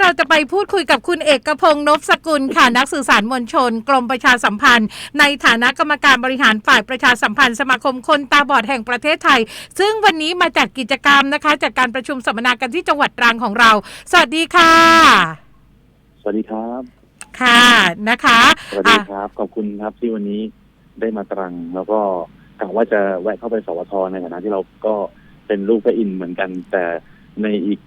เราจะไปพูดคุยกับคุณเอกพงศ์นพสกุลค่ะนักสื่อสารมวลชน กรมประชาสัมพันธ์ ในฐานะกรรมการบริหารฝ่ายประชาสัมพันธ์สมาคมคนตาบอดแห่งประเทศไทย ซึ่งวันนี้มาจัดกิจกรรมนะคะจัดการประชุมสัมมนากันที่จังหวัดตรังของเรา สวัสดีค่ะ สวัสดีครับ ค่ะนะคะสวัสดีครับ ขอบคุณครับที่วันนี้ได้มาตรังแล้วก็กะว่าจะแวะเข้าไปสวทในฐานะที่เราก็เป็นลูกพระอินทร์เหมือนกัน แต่ในอีก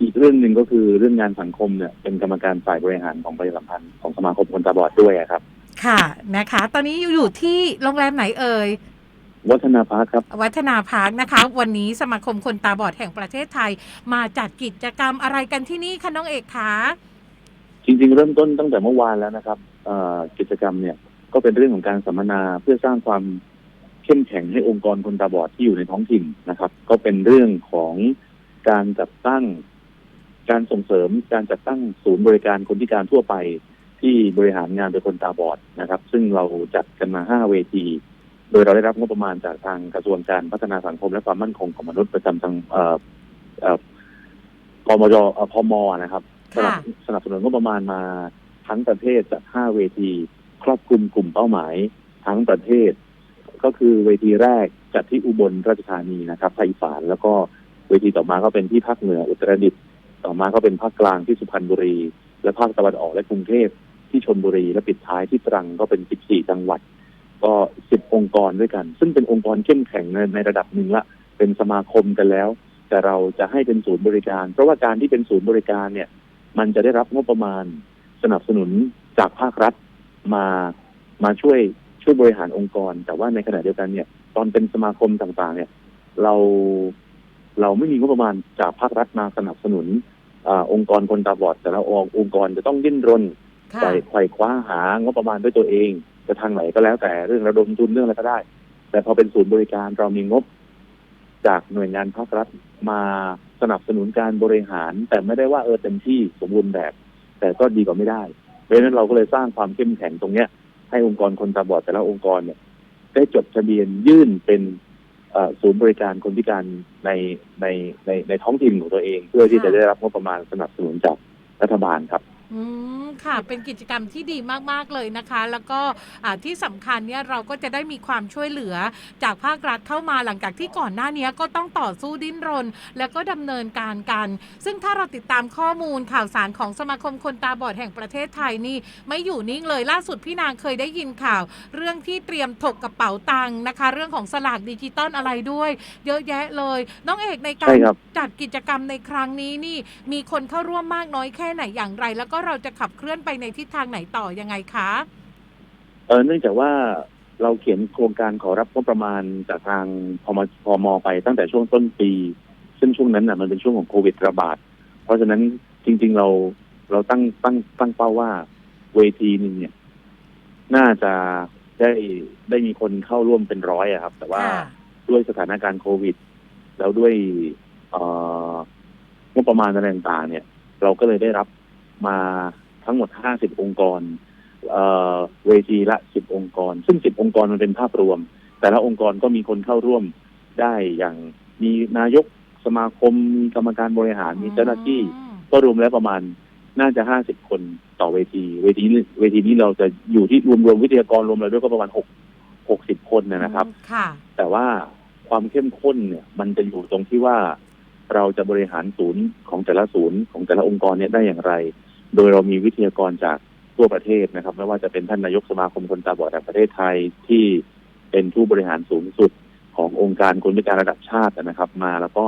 อีกเรื่องหนึ่งก็คือเรื่องงานสังคมเนี่ยเป็นกรรมการฝ่ายบริหารของประชาสัมพันธ์ของสมาคมคนตาบอดด้วยอะครับ ค่ะนะคะ ตอนนี้อยู่อยู่ที่โรงแรมไหนเอ่ยวัฒนาพาร์คครับ วัฒนาพาร์คนะคะ วันนี้สมาคมคนตาบอดแห่งประเทศไทย มาจัดกิจกรรมอะไรกันที่นี่คะน้องเอกคะจริงๆ เริ่มต้นตั้งแต่เมื่อวานแล้วนะครับเอ่อกิจกรรมเนี่ยก็เป็นเรื่องของการสัมมนาเพื่อสร้างความเข้มแข็งให้องค์กรคนตาบอดที่อยู่ในท้องถิ่นนะครับ ก็เป็นเรื่องของการจัดตั้ง การส่งเสริมการจัดตั้งศูนย์บริการคนพิการทั่วไปที่บริหารงานโดยคนตาบอดนะครับ ซึ่งเราจัดกันมาห้าเวที โดยเราได้รับงบประมาณจากทางกระทรวงการพัฒนาสังคมและความมั่นคงของมนุษย์ประจำทางเอ่อเอ่อพมจเอ่อพมนะครับสนับค่ะสนับสนุนงบประมาณมาทั้งประเทศจาก5เวที ครอบคลุมกลุ่มเป้าหมายทั้งประเทศ ก็คือเวทีแรกจัดที่อุบลราชธานีนะครับภาคอีสานแล้วก็เวทีต่อมาก็เป็นที่ภาคเหนืออุตรดิตถ์ ต่อมาก็เป็นภาคกลางที่สุพรรณบุรี และภาคตะวันออกและกรุงเทพที่ชนบุรีและปิดท้ายที่ตรังก็เป็น 14 จังหวัด ก็ 10 องค์กรด้วยกัน ซึ่งเป็นองค์กรเข้มแข็งในในระดับหนึ่งละเป็นสมาคมกันแล้ว แต่เราจะให้เป็นศูนย์บริการ เพราะว่าการที่เป็นศูนย์บริการเนี่ย มันจะได้รับงบประมาณสนับสนุนจากภาครัฐมามาช่วยช่วยบริหารองค์กร แต่ว่าในขณะเดียวกันเนี่ย ตอนเป็นสมาคมต่างๆ เนี่ย เราเราไม่มีงบประมาณจากภาครัฐมาสนับสนุน อาองค์กรคนตาบอดแต่ละองค์องค์กรจะต้องดิ้นรนค่ะไขว่ไขว่คว้าหางบประมาณด้วยตัวเอง จะทางไหนก็แล้วแต่เรื่องระดมทุนเรื่องอะไรก็ได้ แต่พอเป็นศูนย์บริการเรามีงบ จากหน่วยงานภาครัฐมาสนับสนุนการบริหาร แต่ไม่ได้ว่าเออเต็มที่สมบูรณ์แบบ แต่ก็ดีกว่าไม่ได้เพราะฉะนั้นเราก็เลยสร้างความเข้มแข็งตรงเนี้ย ให้องค์กรคนตาบอดแต่ละองค์กรเนี่ย ได้จดทะเบียนยื่นเป็นเอ่อ ศูนย์บริการคนพิการในในในในท้องถิ่นของตัวเอง เพื่อที่จะได้รับงบประมาณสนับสนุนจากรัฐบาลครับ อืมค่ะเป็นกิจกรรมที่ดีมาก ๆ เลยนะคะ แล้วก็อ่าที่สำคัญเนี่ยเราก็จะได้มีความช่วยเหลือจากภาครัฐเข้ามาหลังจากที่ก่อนหน้านี้ก็ต้องต่อสู้ดิ้นรน แล้วก็ดำเนินการกัน ซึ่งถ้าเราติดตามข้อมูลข่าวสารของสมาคมคนตาบอดแห่งประเทศไทยนี่ ไม่อยู่นิ่งเลยล่าสุดพี่นางเคยได้ยินข่าว เรื่องที่เตรียมถกกระเป๋าตังค์นะคะ เรื่องของสลากดิจิตอลอะไรด้วย เยอะแยะเลย น้องเอกในกาใช่รครับ จัดกิจกรรมในครั้งนี้นี่มีคนเข้าร่วมมากน้อยแค่ไหนอย่างไรแล้วก็เราจะขับเคลื่อนไปในทิศทางไหนต่อยังไงคะเออเนื่องจากว่าเราเขียนโครงการขอรับงบประมาณจากทางพมพมไปตั้งแต่ช่วงต้นปี ซึ่งช่วงนั้นน่ะมันเป็นช่วงของโควิดระบาด เพราะฉะนั้นจริง ๆเราเราตั้งตั้งตั้งเป้าว่าเวทีหนึงเนี่ย น่าจะได้ได้มีคนเข้าร่วมเป็นร้อยอะครับ แต่ว่าค่ะด้วยสถานการณ์โควิด แล้วด้วยเอ่องบประมาณอะไรต่างๆเนี่ย เราก็เลยได้รับ มาทั้งหมด 50 องค์กรเอ่อเวทีละ 10 องค์กร ซึ่ง 10 องค์กรมันเป็นภาพรวม แต่ละองค์กรก็มีคนเข้าร่วมได้อย่างมีนายกสมาคมมีกรรมการบริหารมีเจ้าหน้าที่อืมก็รวมแล้วประมาณน่าจะ 50 คนต่อเวที เวทีนี้เวทีนี้เราจะอยู่ที่รวมรวมวิทยากรรวมอะไรด้วยก็ประมาณ 6 60 คนนะนะครับค่ะแต่ว่าความเข้มข้นเนี่ยมันจะอยู่ตรงที่ว่าเราจะบริหารศูนย์ของแต่ละศูนย์ของแต่ละองค์กรเนี่ยได้อย่างไร โดยเรามีวิทยากรจากทั่วประเทศนะครับไม่ว่าจะเป็นท่านนายกสมาคมคนตาบอดแห่งประเทศไทยที่เป็นผู้บริหารสูงสุดขององค์การคนพิการระดับชาตินะครับ มาแล้วก็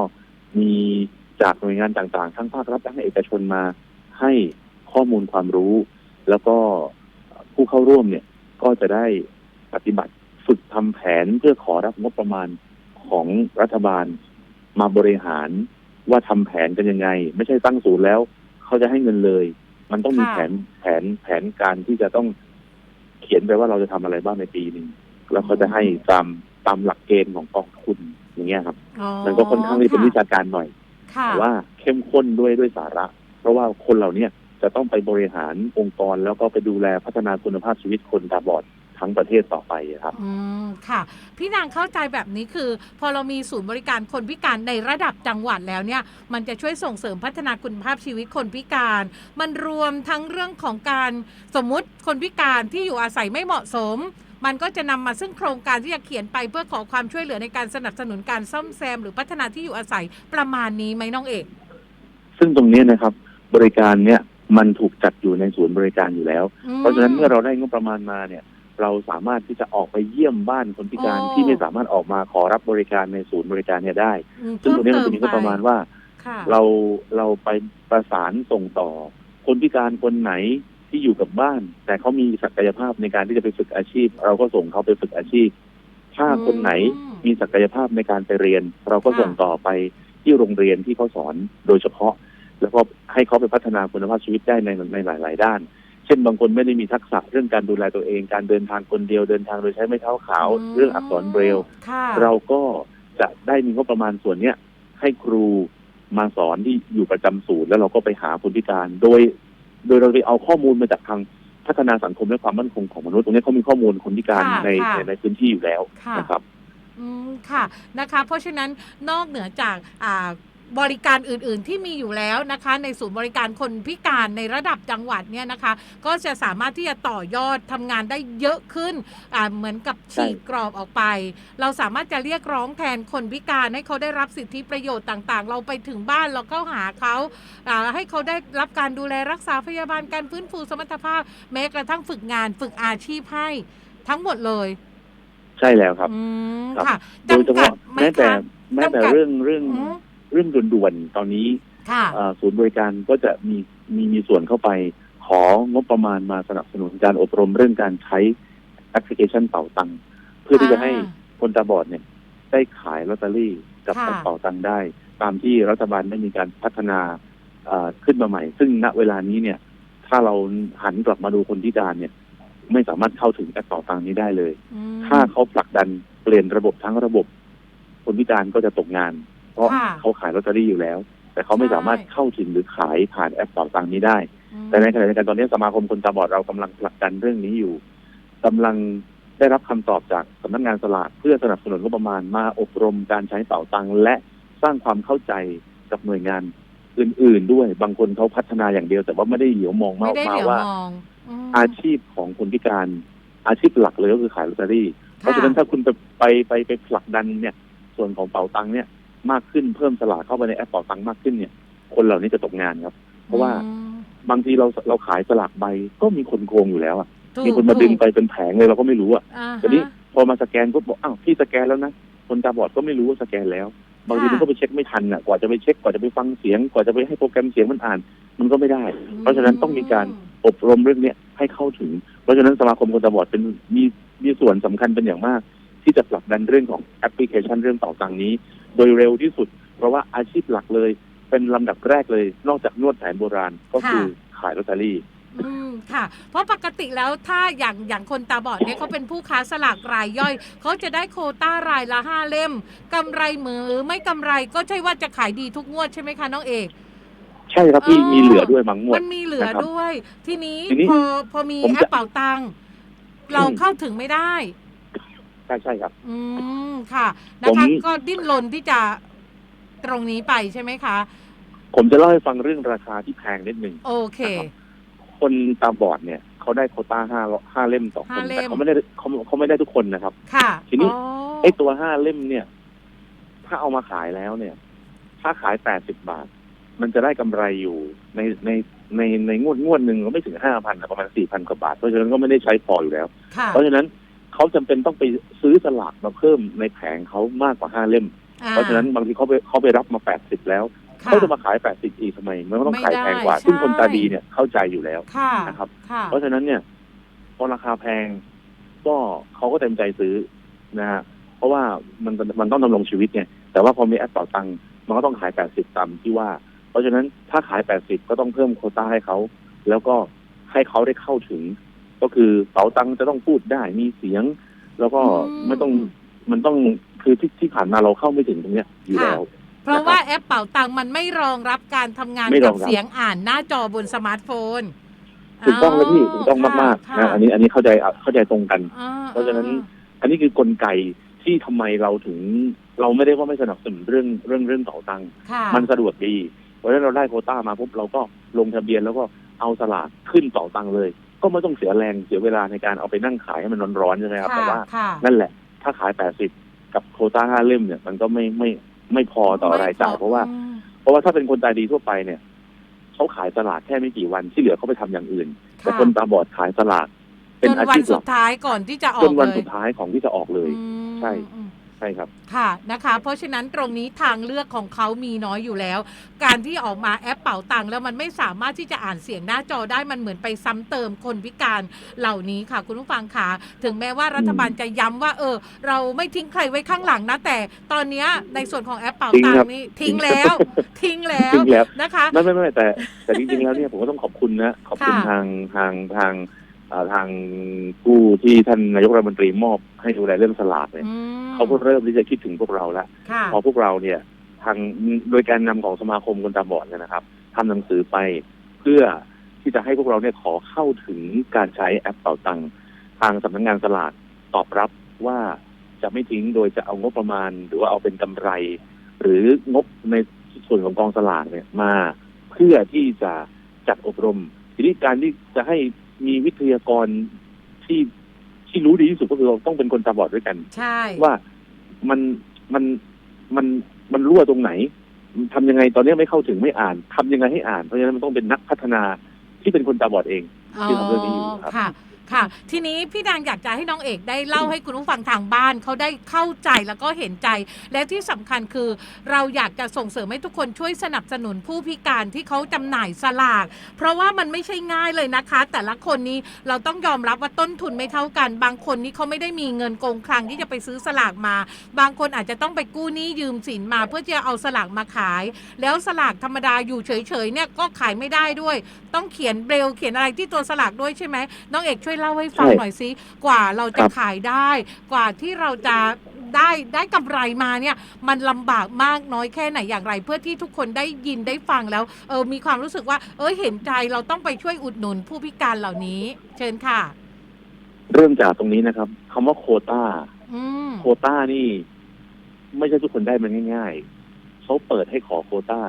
มีจากหน่วยงานต่างๆ ทั้งภาครัฐทั้งเอกชนมาให้ข้อมูลความรู้ แล้วก็ผู้เข้าร่วมเนี่ยก็จะได้ปฏิบัติฝึกทำแผนเพื่อขอรับงบประมาณของรัฐบาล มาบริหารว่าทำแผนกันยังไง ไม่ใช่ตั้งศูนย์แล้ว เขาจะให้เงินเลย มันต้องมีค่ะแผนแผนแผนการที่จะต้องเขียนไปว่าเราจะทำอะไรบ้างในปีหนึ่งแล้วเขาจะให้ตามตามหลักเกณฑ์ของกองทุนอย่างเงี้ยครับอ๋อมันก็ค่อนข้างที่เป็นวิชาการหน่อยค่ะแต่ว่าเข้มข้นด้วยด้วยสาระ เพราะว่าคนเหล่าเนี้จะต้องไปบริหารองค์กรแล้วก็ไปดูแลพัฒนาคุณภาพชีวิตคนตาบอด ทั้งประเทศต่อไปครับ อืมค่ะ พี่นางเข้าใจแบบนี้คือ พอเรามีศูนย์บริการคนพิการในระดับจังหวัดแล้วเนี่ย มันจะช่วยส่งเสริมพัฒนาคุณภาพชีวิตคนพิการ มันรวมทั้งเรื่องของการสมมุติคนพิการที่อยู่อาศัยไม่เหมาะสม มันก็จะนำมาซึ่งโครงการที่จะเขียนไปเพื่อขอความช่วยเหลือในการสนับสนุนการซ่อมแซม หรือพัฒนาที่อยู่อาศัยประมาณนี้ไหมน้องเอกซึ่งตรงเนี้ยนะครับ บริการเนี้ยมันถูกจัดอยู่ในศูนย์บริการอยู่แล้ว อืมเพราะฉะนั้นเมื่อเราได้งบประมาณมาเนี่ย เราสามารถที่จะออกไปเยี่ยมบ้านคนพิการอ๋อ ที่ไม่สามารถออกมาขอรับบริการในศูนย์บริการเนี่ยได้ อืมซึ่งตรงนี้มันจะมีงบประมาณว่า ค่ะเราเราไปประสานส่งต่อ คนพิการคนไหนที่อยู่กับบ้าน แต่เขามีศักยภาพในการที่จะไปฝึกอาชีพ เราก็ส่งเขาไปฝึกอาชีพ ถ้าคนไหนอืมมีศักยภาพในการไปเรียน เราก็ค่ะส่งต่อไปที่โรงเรียนที่เขาสอนโดยเฉพาะ แล้วก็ให้เขาไปพัฒนาคุณภาพชีวิตได้ในในหลาย ๆ ด้าน เช่นบางคนไม่ได้มีทักษะเรื่องการดูแลตัวเอง การเดินทางคนเดียวเดินทางโดยใช้ไม้เท้าขาวมเรื่องอักษรเบรลค่ะเราก็จะได้มีงบประมาณส่วนเนี้ยให้ครูมาสอนที่อยู่ประจำศูนย์แล้วเราก็ไปหาคนพิการ โดย โดยเราไปเอาข้อมูลมาจากทางพัฒนาสังคมและความมั่นคงของมนุษย์ตรงนี้เขามีข้อมูลคนพิการค่ะในค่ะในในพื้นที่อยู่แล้วค่ะนะครับอืมค่ะนะคะ เพราะฉะนั้นนอกเหนือจากอ่า บริการอื่นๆที่มีอยู่แล้วนะคะ ในศูนย์บริการคนพิการในระดับจังหวัดเนี่ยนะคะ ก็จะสามารถที่จะต่อยอดทำงานได้เยอะขึ้นอ่าเหมือนกับฉีกกรอบออกไป เราสามารถจะเรียกร้องแทนคนพิการให้เขาได้รับสิทธิประโยชน์ต่างๆ เราไปถึงบ้านเราก็หาเขาอ่าให้เขาได้รับการดูแลรักษาพยาบาลการฟื้นฟูสมรรถภาพ แม้กระทั่งฝึกงานฝึกอาชีพให้ทั้งหมดเลยใช่แล้วครับอืมครับค่ะโดยเฉจำกัดพาะไหมแม้แต่คะแม้แต่จำกัดเรื่องเรื่องอืม เรื่องด่วนๆตอนนี้ค่ะ ศูนย์บริการก็จะมีมีมีส่วนเข้าไป ของบประมาณมาสนับสนุนการอบรมเรื่องการใช้แอปพลิเคชันเป่าตังค์เพื่อที่จะให้คนตาบอดเนี่ย ได้ขายลอตเตอรี่กับค่ะแอปเป่าตังค์ได้ ตามที่รัฐบาลได้มีการพัฒนาเอ่อขึ้นมาใหม่ ซึ่งณเวลานี้เนี่ย ถ้าเราหันกลับมาดูคนพิการเนี่ย ไม่สามารถเข้าถึงแอปเป่าตังค์นี้ได้เลย อืมถ้าเขาผลักดันเปลี่ยนระบบทั้งระบบ คนพิการก็จะตกงาน เพราะค่ะเขาขายลอตเตอรี่อยู่แล้ว แต่เขาไม่ใช่ สามารถเข้าถึงหรือขายผ่านแอปเป่าตังค์นี้ได้ อืมแต่ในขณะเดียวกันตอนนี้สมาคมคนตาบอดเรากำลังผลักดันเรื่องนี้อยู่กำลังได้รับคำตอบจากสำนักงานสลากเพื่อสนับสนุนงบประมาณมาอบรมการใช้เป่าตังค์และสร้างความเข้าใจกับหน่วยงานอื่น ๆ ด้วย บางคนเขาพัฒนาอย่างเดียว แต่ว่าไม่ได้เหลียวมองไม่มากได้มาเหลียวว่า มองมอาชีพของคนพิการอาชีพหลักเลยก็คือขายลอตเตอรี่ เพราะฉะนั้นถ้าคุณไปไปไปไปผลักดันเนี่ย ส่วนของเป่าตังค์เนี่ย มากขึ้นเพิ่มสลากเข้าไปในแอปเป่าตังค์มากขึ้นเนี่ย คนเหล่านี้จะตกงานครับ เพราะว่าอืมบางทีเราเราขายสลากใบก็มีคนโกงอยู่แล้วอะถูกมีคนมาดึงไปเป็นแผงเลยเราก็ไม่รู้อะอ่าทีนี้ฮะพอมาสแกนก็บอกอ้าวพี่สแกนแล้วนะคนตาบอดก็ไม่รู้ว่าสแกนแล้ว บางทีค่ะมันก็ไปเช็คไม่ทันอะ กว่าจะไปเช็คกว่าจะไปฟังเสียง กว่าจะไปให้โปรแกรมเสียงมันอ่าน มันก็ไม่ได้ เพราะฉะนั้นต้องมีการอบรมเรื่องเนี้ยให้เข้าถึง เพราะฉะนั้นสมาคมคนตาบอดเป็นมีมีส่วนสำคัญเป็นอย่างมาก ที่จะผลักดันเรื่องของแอปพลิเคชันเรื่องเป่าตังค์นี้ โดยเร็วที่สุด เพราะว่าอาชีพหลักเลย เป็นลำดับแรกเลย นอกจากนวดแผนโบราณก็คือขายลอตเตอรี่อืมค่ะ เพราะปกติแล้วถ้าอย่างอย่างคนตาบอดเนี่ยเขาเป็นผู้ค้าสลากรายย่อย เขาจะได้โควต้ารายละห้าเล่มกำไรมือไม่กำไรก็ใช่ว่าจะขายดีทุกงวดใช่ไหมคะน้องเอกใช่ครับพี่อ๋อมีเหลือด้วยบางงวมัดนมีเหลือนะครับด้วยทีนี้ทีนี้พอพอมีผมแอจะปเป่าตังค์เราอืมเข้าถึงไม่ได้ ใช่ใช่ครับ อืมค่ะนะผมคะก็ดิ้นรนที่จะตรงนี้ไปใช่ไหมคะ ผมจะเล่าให้ฟังเรื่องราคาที่แพงนิดหนึ่ง โอเค นะครับ คนตาบอดเนี่ยเขาได้โควต้าห้าห้าเล่มต่อคห้านเล่ม แต่เขาไม่ได้เขาเขาไม่ได้ทุกคนนะครับ ค่ะทีนี้ อ๋อไอ้ตัวห้าเล่มเนี่ย ถ้าเอามาขายแล้วเนี่ย ถ้าขายแปดสิบบาท มันจะได้กำไรอยู่ในในในในงวดงวดหนึ่งก็ไม่ถึงห้าพันประมาณสี่พันกว่าบาท เพราะฉะนั้นก็ไม่ได้ใช้พออยู่แล้ว ค่ะเพราะฉะนั้น เขาจำเป็นต้องไปซื้อสลากมาเพิ่มในแผงเขามากกว่าห้าเล่มอ่เพราะฉะนั้นบางทีเขาไปเขาไปรับมาแปดสิบแล้วค่เขาจะมาขายแปดสิบอีกทำไมมันก็ต้องขายแพงกว่าไม่ได้ซึ่งคนตาใช่ดีเนี่ยเข้าใจอยู่แล้วค่ะนะครับค่ะเพราะฉะนั้นเนี่ยพอราคาแพง ก็เขาก็เต็มใจซื้อนะฮะเพราะว่ามันมันต้องดำรงชีวิตไงแต่ว่าพอมีแอปเป่าตังค์มันก็ต้องขาย80ตามที่ว่า เพราะฉะนั้นถ้าขาย80ก็ต้องเพิ่มโควต้าให้เขาแล้วก็ให้เขาได้เข้าถึง ก็คือเป๋าตังค์จะต้องพูดได้มีเสียง แล้วก็อืมไม่ต้องมันต้องคือที่ที่ผ่านมาเราเข้าไม่ถึงตรงเนี้ยอยู่แล้ว เพราะว่าแอปเป่าตังค์มันไม่รองรับการทำงานไม่รกัอบงรับเสียงอ่านหน้าจอบนสมาร์ทโฟนถูกต้องแล้วพี่ถูกต้องมากค่ะๆนะอันนี้อันนี้เข้าใจเข้าใจตรงกันอ่เพราะฉะนั้นอันนี้คือกลไกที่ทำไมเราถึง เราไม่ได้ว่าไม่สนับสนุนเรื่องเรื่องเรื่องเป๋าตังค์ค่ะมันสะดวกดีเพราะฉะนั้นเราได้โควต้ามาปุ๊บเราก็ลงทะเบียนแล้วก็เอาสลากขึ้นเป๋าตังค์เลย ก็ไม่ต้องเสียแรงเสียเวลาในการเอาไปนั่งขายให้มันร้อนๆใช่ไหมครับแต่ว่าค่ะนั่นแหละ ถ้าขายแปดสิบกับโควต้าห้าเล่มเนี่ย มันก็ไม่ไม่ไม่พอต่อรายจ่ายเพราะว่าอืมเพราะว่าถ้าเป็นคนตาดีทั่วไปเนี่ยเขาขายสลากแค่ไม่กี่วันที่เหลือเขาไปทำอย่างอื่น แต่คนตาบอดขายสลากเป็นจนอาวันชีพหสุลัดกท้ายก่อนที่จะออจกนวันเลยสุดท้ายของที่จะออกเลยอืมใช่อืม ใช่ครับ ค่ะนะคะ เพราะฉะนั้นตรงนี้ทางเลือกของเขามีน้อยอยู่แล้ว การที่ออกมาแอปเป๋าตังค์แล้วมันไม่สามารถที่จะอ่านเสียงหน้าจอได้มันเหมือนไปซ้ำเติมคนพิการเหล่านี้ค่ะ คุณผู้ฟังค่ะถึงแม้ว่ารัฐบาลจะย้ำว่า เออ เราไม่ทิ้งใครไว้ข้างหลังนะ แต่ตอนเนี้ยในส่วนของแอปเป๋าตังทิ้งครับค์นี่ทิ้งแล้วทิ้งแล้วจริงแล้วนะคะ ไม่ไม่ไม่แต่แต่จริงๆแล้วเนี่ยผมก็ต้องขอบคุณนะขอบคุณค่ะ ทางทางทางเอ่อ ทางผู้ที่ท่านนายกรัฐมนตรีมอบให้ดูแลเรื่องสลากเนี่ยอืมเขาก็เริ่มที่จะคิดถึงพวกเราแล้วค่ะพอพวกเราเนี่ยทางโดยการนำของสมาคมคนตาบอดเนี่ยนะครับทำหนังสือไปเพื่อที่จะให้พวกเราเนี่ยขอเข้าถึงการใช้แอปเป่าตังค์ทางสำนักงานสลากตอบรับว่าจะไม่ทิ้งโดยจะเอางบประมาณ หรือว่าเอาเป็นกำไร หรืองบในส่วนของกองสลากเนี่ยมา เพื่อที่จะจัดอบรม ทีนี้การที่จะให้ มีวิทยากรที่ที่รู้ดีที่สุดก็คือเราต้องเป็นคนตาบอดด้วยกัน ใช่ ว่ามันมันมันมันรั่วตรงไหนทำยังไงตอนนี้ไม่เข้าถึงไม่อ่านทำยังไงให้อ่าน เพราะฉะนั้นมันต้องเป็นนักพัฒนาที่เป็นคนตาบอดเองที่ทำเรื่องนี้อยู่ครับ ค่ะ ทีนี้พี่แดงอยากจะให้น้องเอกได้เล่าให้คุณผู้ฟังทางบ้านเขาได้เข้าใจแล้วก็เห็นใจ และที่สำคัญคือเราอยากจะส่งเสริมให้ทุกคนช่วยสนับสนุนผู้พิการที่เขาจำหน่ายสลาก เพราะว่ามันไม่ใช่ง่ายเลยนะคะ แต่ละคนนี้เราต้องยอมรับว่าต้นทุนไม่เท่ากัน บางคนนี่เขาไม่ได้มีเงินโกงคลังที่จะไปซื้อสลากมา บางคนอาจจะต้องไปกู้หนี้ยืมสินมาเพื่อจะเอาสลากมาขาย แล้วสลากธรรมดาอยู่เฉยๆเนี่ยก็ขายไม่ได้ด้วย ต้องเขียนเบรลเขียนอะไรที่ตัวสลากด้วยใช่ไหมน้องเอกช่วยเล่าให้ฟังใช่หน่อยสิกว่าเราจะครับ ขายได้ กว่าที่เราจะได้ได้กำไรมาเนี่ย มันลำบากมากน้อยแค่ไหนอย่างไร เพื่อที่ทุกคนได้ยินได้ฟังแล้วเออมีความรู้สึกว่า เออเห็นใจเราต้องไปช่วยอุดหนุนผู้พิการเหล่านี้ เชิญค่ะ เริ่มจากตรงนี้นะครับคำว่าโควต้าอืมโควต้านี่ ไม่ใช่ทุกคนได้มันง่าย ๆเขาเปิดให้ขอโควต้า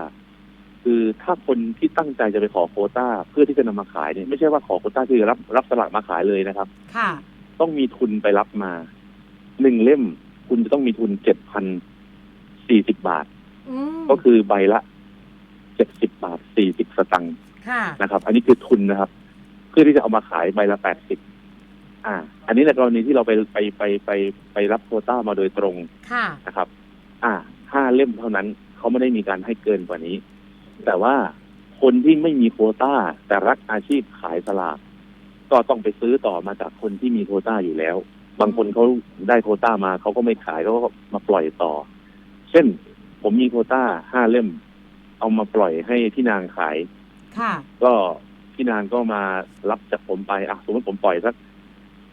คือถ้าคนที่ตั้งใจจะไปขอโควต้า เพื่อที่จะนำมาขายเนี่ยไม่ใช่ว่าขอโควต้าคือรับรับสลากมาขายเลยนะครับ ค่ะ ต้องมีทุนไปรับมาหนึ่งเล่ม คุณจะต้องมีทุนเจ็ดพันสี่สิบบาทอืมก็คือใบละเจ็ดสิบบาทสี่สิบสตังค์ค่ะนะครับ อันนี้คือทุนนะครับ เพื่อที่จะเอามาขายใบละแปดสิบอ่า อันนี้ในกรณีที่เราไปไปไปไปไปรับโควต้ามาโดยตรงค่ะนะครับ อ่าห้าเล่มเท่านั้นเขาไม่ได้มีการให้เกินกว่านี้ แต่ว่าคนที่ไม่มีโควต้า แต่รักอาชีพขายสลากก็ต้องไปซื้อต่อมาจากคนที่มีโควต้าอยู่แล้ว บางคนเขาได้โควต้ามาเขาก็ไม่ขายเขาก็มาปล่อยต่อ เช่น ผมมีโควต้าห้าเล่ม เอามาปล่อยให้พี่นางขาย ค่ะ ก็พี่นางก็มารับจากผมไปอะสมมติผมปล่อยสัก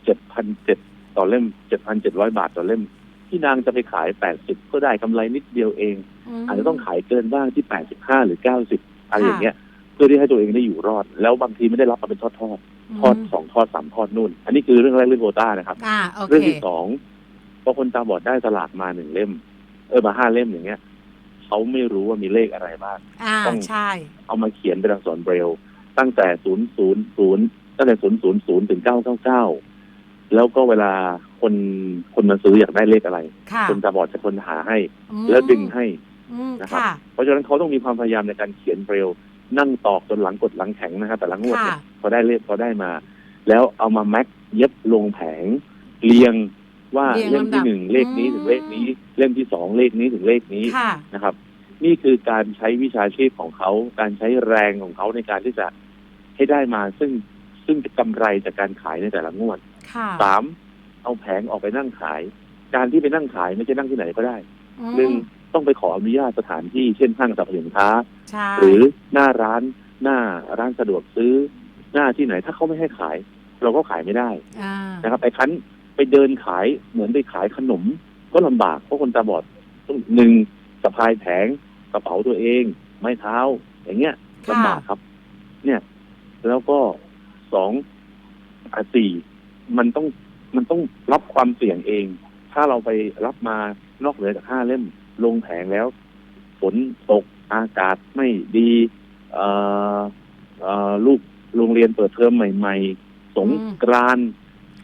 เจ็ดพันเจ็ดต่อเล่มเจ็ดพันเจ็ดร้อยบาทต่อเล่ม พี่นางจะไปขายแปดสิบก็ได้กำไรนิดเดียวเองมอาจจะต้องขายเกินบ้างที่แปดสิบห้าหรือเก้าสิบอะไรอย่างเงี้ย เพื่อที่ให้ตัวเองได้อยู่รอด แล้วบางทีไม่ได้รับมาเป็นทอดทอดๆทอดสองทอดสามทอดนู่น อันนี้คือเรื่องแรกเรื่องโควต้านะครับอ่าโอเคเรื่องที่สองพอคนตาบอดได้สลากมาหนึ่งเล่ม เออมาห้าเล่มอย่างเงี้ยเขาไม่รู้ว่ามีเลขอะไรบ้างอ่าต้องใช่เอามาเขียนเป็นอักษรเบรลตั้งแต่ศูนย์ศูนย์ศูนย์ตั้งแต่ศูนย์ศูนย์ศูนย์ถึงเก้าเก้าเก้าแล้วก็เวลา คนคนมาซื้ออยากได้เลขอะไร ค่ะคนตาบอดจะคนหาให้ อืมแล้วดึงให้ อืมนะครับ ค่ะเพราะฉะนั้นเขาต้องมีความพยายามในการเขียนเบรลนั่งตอกจนหลังกดหลังแข็งนะครับแต่หลังงวดเนี่ยค่ะพอได้เลขพอได้มา แล้วเอามาแม็กเย็บลงแผง เรียงว่าเรียงเล่มที่ลำดับหนึ่งเลขนี้อืมถึงเลขนี้ เล่มที่สองเลขนี้ถึงเลขนี้ค่ะ นะครับ นี่คือการใช้วิชาชีพของเขา การใช้แรงของเขาในการที่จะให้ได้มาซึ่งซึ่งกำไรจากการขายในแต่ละงวด ค่ะ สาม เอาแผงออกไปนั่งขาย การที่ไปนั่งขายไม่ใช่นั่งที่ไหนก็ได้อืมหนึ่งต้องไปขออนุญาตสถานที่เช่นห้างสรรพสินค้าใช่หรือหน้าร้านหน้าร้านสะดวกซื้อ หน้าที่ไหนถ้าเขาไม่ให้ขาย เราก็ขายไม่ได้อ่านะครับไอ้คันไปเดินขายเหมือนไปขายขนม ก็ลำบากเพราะคนตาบอดต้องหนึ่งสะพายแผงกระเป๋าตัวเอง ไม้เท้า อย่างเงี้ยลำบากครับ เนี่ย แล้วก็สสองอะสี่มันต้อง มันต้องรับความเสี่ยงเอง ถ้าเราไปรับมานอกเหนือจากห้าเล่มลงแผงแล้ว ฝนตกอากาศไม่ดีเอ่อเอ่อลูกโรงเรียนเปิดเทอมใหม่ ๆ สงกรานต์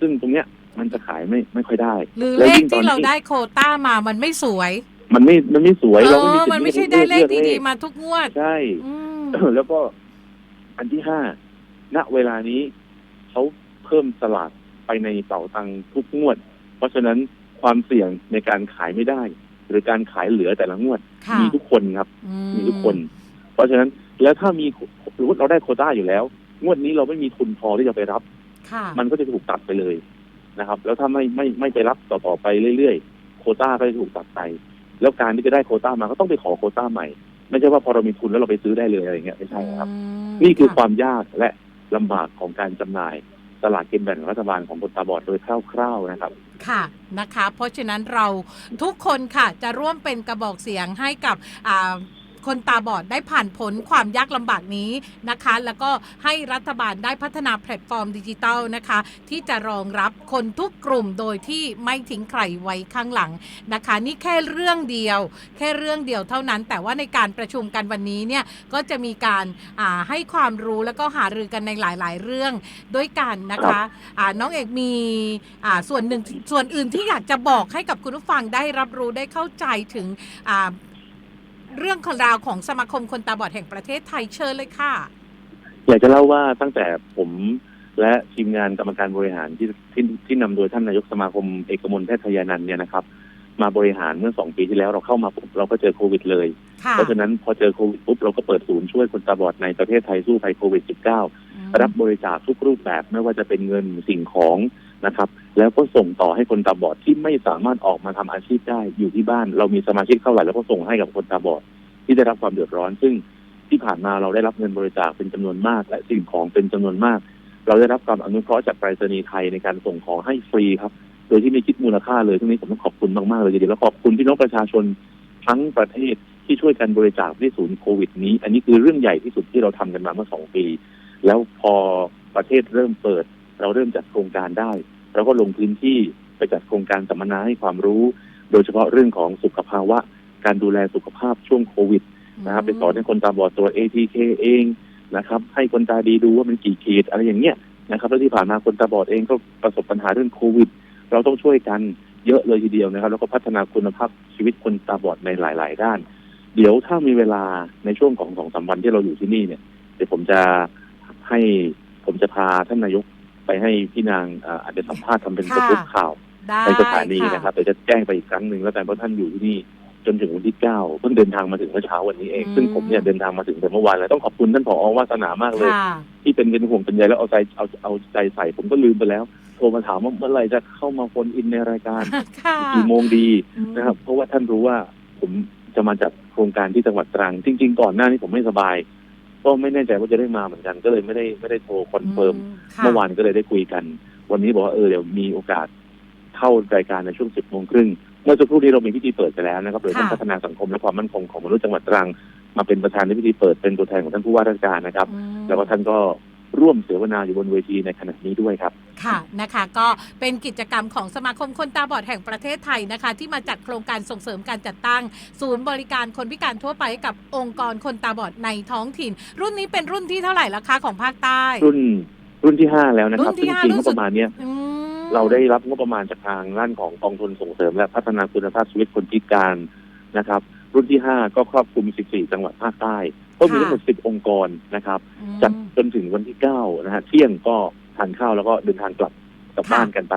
ซึ่งตรงเนี้ยมันจะขายไม่ไม่ค่อยได้หรือแล้เลวขยิ่งตอนที่เรานี้ได้โควต้ามามันไม่สวย มันไม่มันไม่สวยเอเราไม่มีอสิทธิ์มันไม่ที่ใช่จะได้เลขลือกดีๆมาทุกงวดใช่อืมแล้วก็อันที่ห้าณเวลานี้เขาเพิ่มสลาก ไปในเป๋าตังค์ทุกงวด เพราะฉะนั้นความเสี่ยงในการขายไม่ได้ หรือการขายเหลือแต่ละงวด ค่ะมีทุกคนครับ อืมีทุกคน เพราะฉะนั้นแล้วถ้ามีสมมติเราได้โควต้าอยู่แล้ว งวดนี้เราไม่มีทุนพอที่จะไปรับ ค่ะมันก็จะถูกตัดไปเลยนะครับ แล้วถ้าไม่ไม่ไม่ไปรับต่อๆไปเรื่อยๆ โควต้าก็จะถูกตัดไป แล้วการที่จะได้โควต้ามาก็ต้องไปขอโควต้าใหม่ ไม่ใช่ว่าพอเรามีทุนแล้วเราไปซื้อได้เลยอะไรอย่างเงี้ยไม่ใช่ครับ อืมนี่คือความยากและลำบากของการจำหน่าย ตลาดกินแบ่งรัฐบาลของคนตาบอดโดยคร่าวๆนะครับ ค่ะนะคะ เพราะฉะนั้นเราทุกคนค่ะจะร่วมเป็นกระบอกเสียงให้กับ คนตาบอดได้ผ่านพ้นความยากลำบากนี้นะคะ แล้วก็ให้รัฐบาลได้พัฒนาแพลตฟอร์มดิจิทัลนะคะ ที่จะรองรับคนทุกกลุ่มโดยที่ไม่ทิ้งใครไว้ข้างหลังนะคะ นี่แค่เรื่องเดียว แค่เรื่องเดียวเท่านั้น แต่ว่าในการประชุมกันวันนี้เนี่ยก็จะมีการาให้ความรู้แล้วก็หารือกันในหลาย ๆ เรื่องด้วยกันนะคะอ่าน้องเอกมีส่วนหนึ่งส่วนอื่นที่อยากจะบอกให้กับคุณผู้ฟังได้รับรู้ได้เข้าใจถึง เรื่องของราวของสมาคมคนตาบอดแห่งประเทศไทยเชิญเลยค่ะ อยากจะเล่าว่าตั้งแต่ผมและทีมงานกรรมการบริหารที่ที่ที่นำโดยท่านนายกสมาคมเอกมลแพทยานันท์เนี่ยนะครับ มาบริหารเมื่อสองปีที่แล้วเราเข้ามาปุ๊บเราก็เจอโควิดเลย ค่ะเพราะฉะนั้นพอเจอโควิดปุ๊บเราก็เปิดศูนย์ช่วยคนตาบอดในประเทศไทยสู้ภัยโควิด -19 รับบริจาคทุกรูปแบบไม่ว่าจะเป็นเงินสิ่งของ นะครับ แล้วก็ส่งต่อให้คนตาบอดที่ไม่สามารถออกมาทำอาชีพได้อยู่ที่บ้าน เรามีสมาชิกเท่าไหร่แล้วก็ส่งให้กับคนตาบอดที่ได้รับความเดือดร้อน ซึ่งที่ผ่านมาเราได้รับเงินบริจาคเป็นจำนวนมาก และสิ่งของเป็นจำนวนมาก เราได้รับความอนุเคราะห์จากไปรษณีย์ไทยในการส่งของให้ฟรีครับ โดยที่ไม่คิดมูลค่าเลยทั้งนี้ผมต้องขอบคุณมากๆเลยทีเดียวแล้วขอบคุณพี่น้องประชาชนทั้งประเทศที่ช่วยกันบริจาคที่ศูนย์โควิด นี้ อันนี้คือเรื่องใหญ่ที่สุดที่เราทำกันมาเมื่อสองปี แล้วพอประเทศเริ่มเปิด เราเริ่มจัดโครงการได้ เราก็ลงพื้นที่ไปจัดโครงการสัมมนาให้ความรู้ โดยเฉพาะเรื่องของสุขภาวะ การดูแลสุขภาพช่วงโควิดนะครับไปสอนให้คนตาบอดตัว ATK เองนะครับ ให้คนตาดีดูว่ามันกี่ขีดอะไรอย่างเงี้ยนะครับแล้วที่ผ่านมาคนตาบอดเองก็ประสบปัญหาเรื่องโควิด เราต้องช่วยกันเยอะเลยทีเดียวนะครับ แล้วก็พัฒนาคุณภาพชีวิตคนตาบอดในหลาย ๆ ด้าน เดี๋ยวถ้ามีเวลาในช่วงของสองสามวันที่เราอยู่ที่นี่เนี่ยเดี๋ยวผมจะให้ผมจะพาท่านนายก ไปให้พี่นางเอ่ออาจจะสัมภาษณ์ทำเป็นสค่ะกู๊ปข่าวได้ในสถานีค่ะนะครับเดี๋ยวจะแจ้งไปอีกครั้งหนึ่งแล้วกันเพราะท่านอยู่ที่นี่จนถึงวันที่เก้าเพิ่งเดินทางมาถึงเมื่อเช้าวันนี้เอง ซึ่งผมเนี่ยเดินทางมาถึงแต่เมื่อวานแล้วต้องขอบคุณท่านผอวาสนามากเลยค่ะที่เป็นเป็นห่วงเป็นใยแล้วเอาใจเอาเอาใจใส่ผมก็ลืมไปแล้วโทรมาถามว่าเมื่อไหร่จะเข้ามาโฟนอินในรายการค่ะกี่โมงดีอืมนะครับ เพราะว่าท่านรู้ว่าผมจะมาจากโครงการที่จังหวัดตรัง จริง ๆ ก่อนหน้านี้ผมไม่สบาย ก็ไม่แน่ใจว่าจะได้มาเหมือนกัน ก็เลยไม่ได้ไม่ได้โทรคอนเฟิร์มค่ะเมื่อวานก็เลยได้คุยกัน วันนี้บอกว่าเออเดี๋ยวมีโอกาสเข้ารายการในช่วงสิบโมงครึ่งเมื่อสักครู่นี้เรามีพิธีเปิดไปแล้วนะครับโดยท่านค่ะพัฒนาสังคมและความมั่นคงของมนุษย์จังหวัดตรัง มาเป็นประธานในพิธีเปิดเป็นตัวแทนของท่านผู้ว่าราชการนะครับอืมแล้วก็ท่านก็ ร่วมเสวนาอยู่บนเวทีในขณะนี้ด้วยครับ ค่ะนะคะก็เป็นกิจกรรมของสมาคมคนตาบอดแห่งประเทศไทยนะคะ ที่มาจัดโครงการส่งเสริมการจัดตั้ง ศูนย์บริการคนพิการทั่วไปให้กับองค์กรคนตาบอดในท้องถิ่น รุ่นนี้เป็นรุ่นที่เท่าไหร่แล้วคะของภาคใต้ รุ่นรุ่นที่ห้าแล้วนะครับรุ่นที่ซึ่งห้าจริงรุ่ๆนก็สุด ประมาณเนี้ยอืม เราได้รับงบประมาณจากทางด้านของกองทุนส่งเสริม และพัฒนาคุณภาพชีวิตคนพิการนะครับ รุ่นที่ห้าก็ครอบคลุม 14 จังหวัดภาคใต้ ก็มีทั้งหมด10องค์กรนะครับอืมจัดจนถึงวันที่9นะฮะเที่ยงก็ทานข้าวแล้วก็เดินทางกลับกลับค่ะบ้านกันไป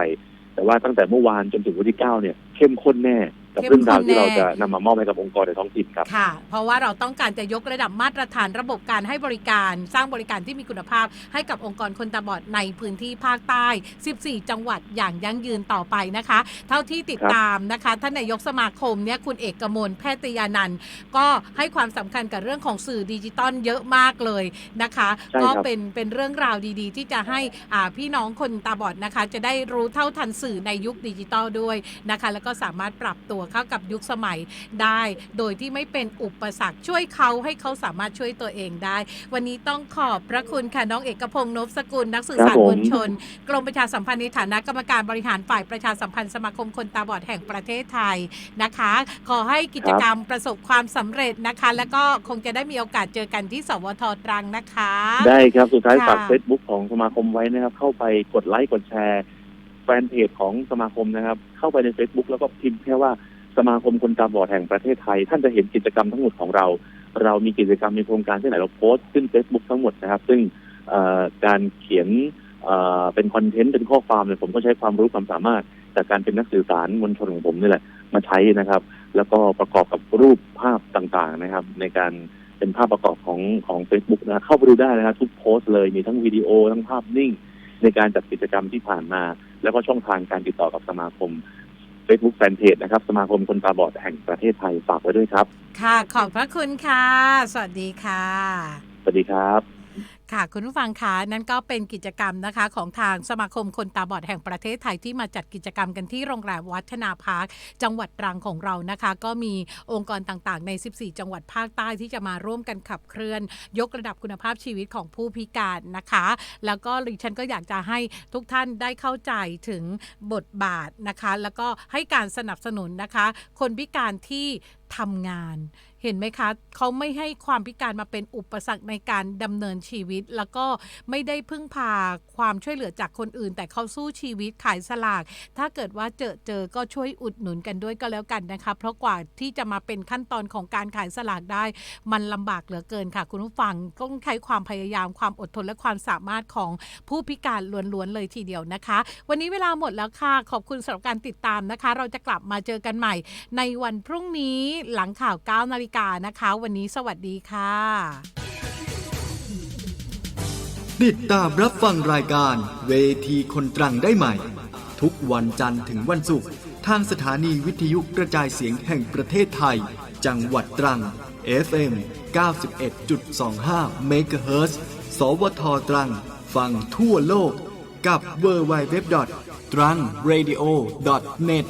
แต่ว่าตั้งแต่เมื่อวานจนถึงวันที่9เนี่ยเข้มข้นแน่ กับเข้มเรื่องราวที่ข้นแน่เราจะนำมามอบให้กับองค์กรในท้องถิ่นครับค่ะ เพราะว่าเราต้องการจะยกระดับมาตรฐานระบบการให้บริการ สร้างบริการที่มีคุณภาพ ให้กับองค์กรคนตาบอดในพื้นที่ภาคใต้ 14 จังหวัดอย่างยั่งยืนต่อไปนะคะ เท่าที่ติดครับตามนะคะท่านนายกสมาคมเนี่ยคุณเอกมลแพทยานันท์ก็ให้ความสำคัญกับเรื่องของสื่อดิจิตอลเยอะมากเลยนะคะใช่ก็ครับเป็นเป็นเรื่องราวดีๆ ที่จะให้อ่าพี่น้องคนตาบอดนะคะ จะได้รู้เท่าทันสื่อในยุคดิจิตอลด้วยนะคะ แล้วก็สามารถปรับตัวเข้ากับยุคสมัยได้ โดยที่ไม่เป็นอุปสรรคช่วยเขาให้เขาสามารถช่วยตัวเองได้ วันนี้ต้องขอบพระคุณค่ะน้องเอกพงษ์นพสกุลนักสื่อสารครับผมมวลชน กรมประชาสัมพันธ์ในฐานะกรรมการบริหารฝ่ายประชาสัมพันธ์สมาคมคนตาบอดแห่งประเทศไทยนะคะ ขอให้กิจกรรมประสบความสำเร็จนะคะ แล้วก็คงจะได้มีโอกาสเจอกันที่สวทตรังนะคะ ได้ครับสุดท้ายค่ะฝาก Facebook ของสมาคมไว้นะครับ เข้าไปกดไลค์กดแชร์แฟนเพจของสมาคมนะครับ เข้าไปใน Facebook แล้วก็พิมพ์แค่ว่า สมาคมคนตาบอดแห่งประเทศไทย ท่านจะเห็นกิจกรรมทั้งหมดของเรา เรามีกิจกรรมมีโครงการที่ไหนเราโพสต์ขึ้น Facebook ทั้งหมดนะครับ ซึ่งการเขียนเอ่อเป็นคอนเทนต์เป็นข้อความเนี่ยผมก็ใช้ความรู้ความสามารถ จากการเป็นนักสื่อสารมวลชนของผมนี่แหละมาใช้นะครับ แล้วก็ประกอบกับรูปภาพต่างๆนะครับ ในการเป็นภาพประกอบของของ Facebook นะเข้าไปดูได้นะครับทุกโพสต์เลยมีทั้งวิดีโอทั้งภาพนิ่ง ในการจัดกิจกรรมที่ผ่านมา แล้วก็ช่องทางการติดต่อกับสมาคม Facebook แฟนเพจนะครับ สมาคมคนตาบอดแห่งประเทศไทยฝากไว้ด้วยครับ ค่ะ ขอบพระคุณค่ะ สวัสดีค่ะ สวัสดีครับ ค่ะคุณผู้ฟังคะนั่นก็เป็นกิจกรรมนะคะของทางสมาคมคนตาบอดแห่งประเทศไทยที่มาจัดกิจกรรมกันที่โรงแรมวัฒนาพาร์คจังหวัดตรังของเรานะคะ ก็มีองค์กรต่างๆ ใน 14 จังหวัดภาคใต้ที่จะมาร่วมกันขับเคลื่อน ยกระดับคุณภาพชีวิตของผู้พิการนะคะ แล้วก็ดิฉันก็อยากจะให้ทุกท่านได้เข้าใจถึงบทบาทนะคะ แล้วก็ให้การสนับสนุนนะคะ คนพิการที่ ทำงาน เห็นไหมคะ เขาไม่ให้ความพิการมาเป็นอุปสรรคในการดำเนินชีวิต แล้วก็ไม่ได้พึ่งพาความช่วยเหลือจากคนอื่น แต่เขาสู้ชีวิตขายสลาก ถ้าเกิดว่าเจอเจอก็ช่วยอุดหนุนกันด้วยก็แล้วกันนะคะ เพราะกว่าที่จะมาเป็นขั้นตอนของการขายสลากได้ มันลำบากเหลือเกินค่ะ คุณผู้ฟังต้องใช้ความพยายามความอดทนและความสามารถของผู้พิการล้วนๆเลยทีเดียวนะคะ วันนี้เวลาหมดแล้วค่ะขอบคุณสำหรับการติดตามนะคะ เราจะกลับมาเจอกันใหม่ในวันพรุ่งนี้หลังข่าว 9 นาฬิกานะคะ วันนี้สวัสดีค่ะ ติดตามรับฟังรายการ เวทีคนตรังได้ใหม่ ทุกวันจันทร์ถึงวันศุกร์ทางสถานีวิทยุกระจายเสียงแห่งประเทศไทย จังหวัดตรัง FM 91.25 MHz สวทตรัง ฟังทั่วโลกกับ w w w t r a n g r a d i o n e t